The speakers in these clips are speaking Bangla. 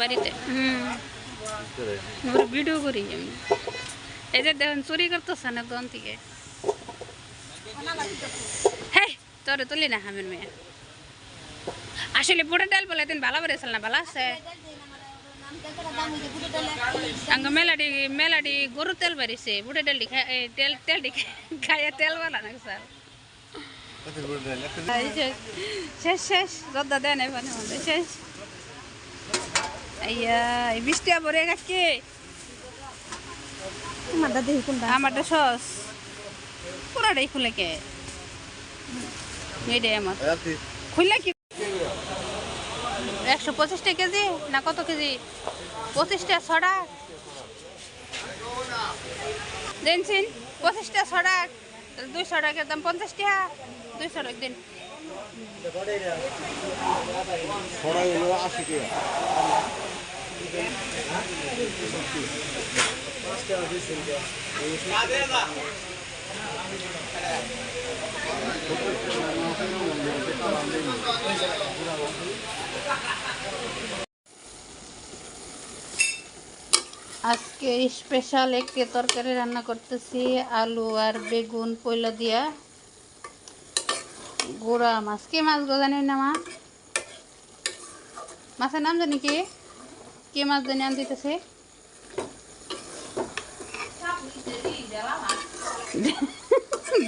বাড়িতে হুম ভিডিও করি আমি এই যে দেখুন চুরি করতেছে না দোকান থেকে হ্যাঁ তোরে তুলি না হামের মেয়ে আসলে বুড়ো ডাল বলে দিন ভালো বেড়েছিল না ভালো আছে আঙ্গ মেলাডি মেলাডি গরু তেল বাড়িছে বুড়ো ডালটি খাই এই তেল তেলটি খাইয়ে তেল বালা না স্যার শেষ শেষ রদ্দা দেন এখানে মধ্যে শেষ আইয়া এই বৃষ্টি পরে কাকে তোমারটা দেখি কোনটা আমারটা সস। পুরাটাই খুলে কে? এইটাই আমার। খুললে কি? একশো পঁচিশটা কেজি না কত কেজি? পঁচিশটা ছড়া। দিনছিন পঁচিশটা ছড়া দুইশো টাকার দাম পঞ্চাশ টাকা দুইশো টাকা দিন ছড়াই আশি টাকা। আজকে স্পেশাল একটি তরকারি রান্না করতেছি, আলু আর বেগুন পয়লা দিয়া। গোড়া মাছ। কি মাছ গো জানি না মা? মাছের নাম জানি কি? কি মাছ জানি আন দিতেছে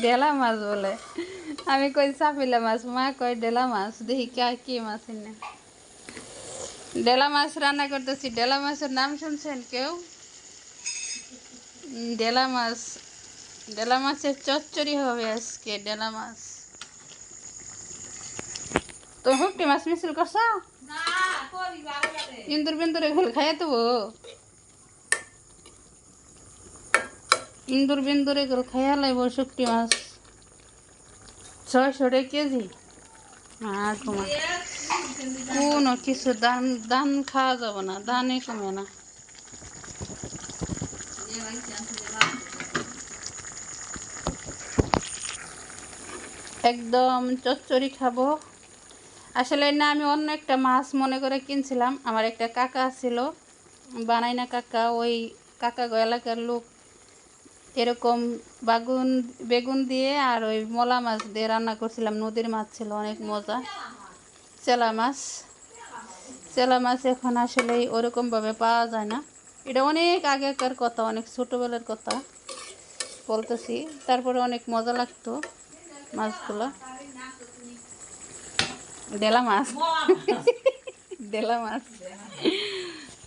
ডেলা মাছ বলে। আমি কই চাপিলা মাছ, মা কয় ডেলা মাছ, দেখি কে কি মাছ এনে। ডেলা মাছ রান্না করতেছি। ডেলা মাছের নাম শুনছেন কেউ? ডেলা মাছ ডেলা মাছের চচ্চড়ি হবে আজকে ডেলা মাছ। তো হুকটি মাছ মিছিল করছ? ইন্দুর বিন্দুর এগুলো খাইয়া দেবো। ইন্দুর বিন্দুর এগুলো খাইয়া লাইব শুকটি মাছ। ছয়শো টাকা কেজি। আর তোমার কোনো কিছু দান দান খাওয়া যাবে না দানে কমে না। একদম চচ্চড়ি খাব। আসলে না, আমি অন্য একটা মাছ মনে করে কিনছিলাম। আমার একটা কাকা ছিল বানাই না কাকা, ওই কাকা এলাকার লোক। এরকম বাগুন, বেগুন দিয়ে আর ওই মলা মাছ দিয়ে রান্না করছিলাম। নদীর মাছ ছিল, অনেক মজা। চেলা মাছ। চেলা মাছ এখন আসলে ওরকমভাবে পাওয়া যায় না। এটা অনেক আগেকার কথা, অনেক ছোটোবেলার কথা বলতেছি। তারপরে অনেক মজা লাগতো মাছগুলো। ডেলা মাছ। ডেলা মাছ।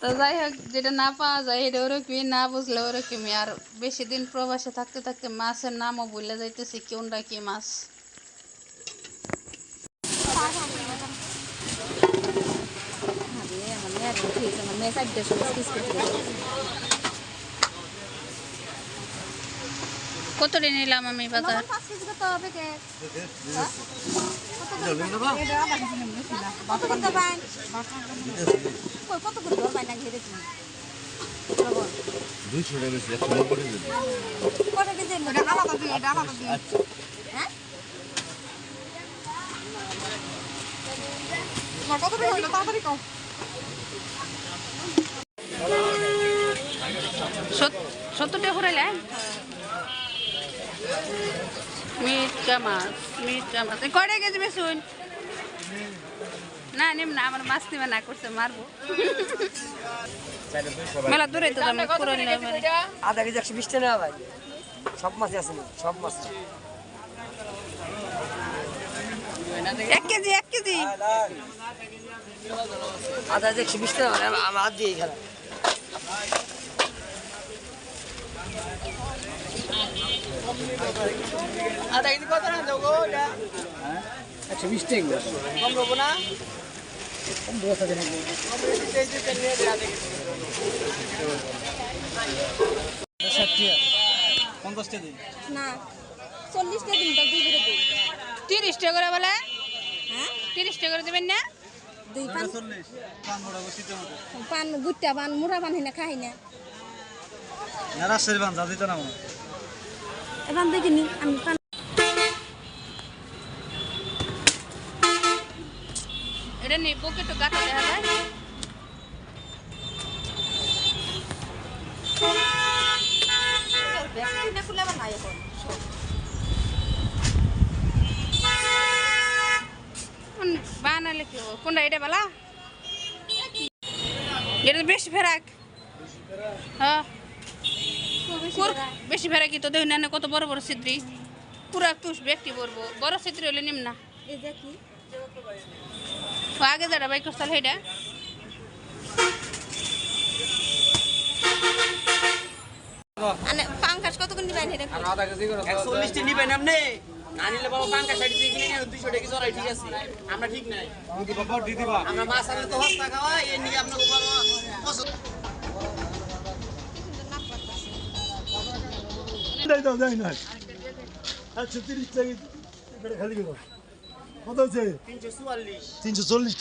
তো যাই হোক, যেটা না পাওয়া যায়, এটা ওরকমই না বুঝলে ওরকমই। আর বেশি দিন প্রবাসে থাকতে থাকতে মাছের নামও ভুলে যাইতেছি, কোনটা কি মাছ। কত নিলাম আমি বাজার? দুইশো টাকা বেশি একশো নব্বই টাকা কত দিয়ে আচ্ছা হ্যাঁ কত করে মাছ মির্চা মাছ কয়টা কেজি বেশুন না নিম না আমার মাছ নিবে না করছে মারবো। মেলা দূরে তো আমি পুরাইলে আধা কেজি একশো ভাই। সব মাছই আছে সব মাছ এক কেজি এক কেজি। আধা কেজি একশো বিশ টাকা ভাই আমার- আমার হাত দিয়ে খেলা আধা কেজি কত না দেবো এটা? একশো বিশ টাকা কম দেবো না? কম দেবো সাথে নাকি না চল্লিশটা দিন দুই করে দিই তিরিশ টাকা করে বলে? হ্যাঁ? তিরিশ টাকা করে দেবেন না? দুই পান পান গুট্টা পান মুড়া পান হিনা খাই না। রাজশাহীর বান্ধা দিত না এবার দেখিনি আমি এটা নেই বুকে তো গাটা দেখা যায়। বানালে কি কোনটা এটা বলা? এটা ফেরাক? হ্যাঁ। কুর- বেশি ফেরাকি তো দেখুন না কত বড় বড় ছিদ্রি? পুরা তুষ ব্যক্তি পড়ব বড় ছিদ্রি হলে নিম না। কি? আগে যারা বাইক করতাল মানে পাঙ্কাশ কত কোন দিবেন এটা একচল্লিশটি নিবেন আপনি? না নিলে বাবা পাঙ্কা শাড়ি দিয়ে কিনে নিয়ে দুশো টাকা জড়াই ঠিক আছে? আমরা ঠিক নাই। আমরা মাছ আনলে তো হস্তা খাওয়া এ নিয়ে আপনাকে বাবা যাই দাও যাই না একশো তিরিশ টাকা খালি কত হচ্ছে তিনশো চল্লিশ তিনশো চল্লিশ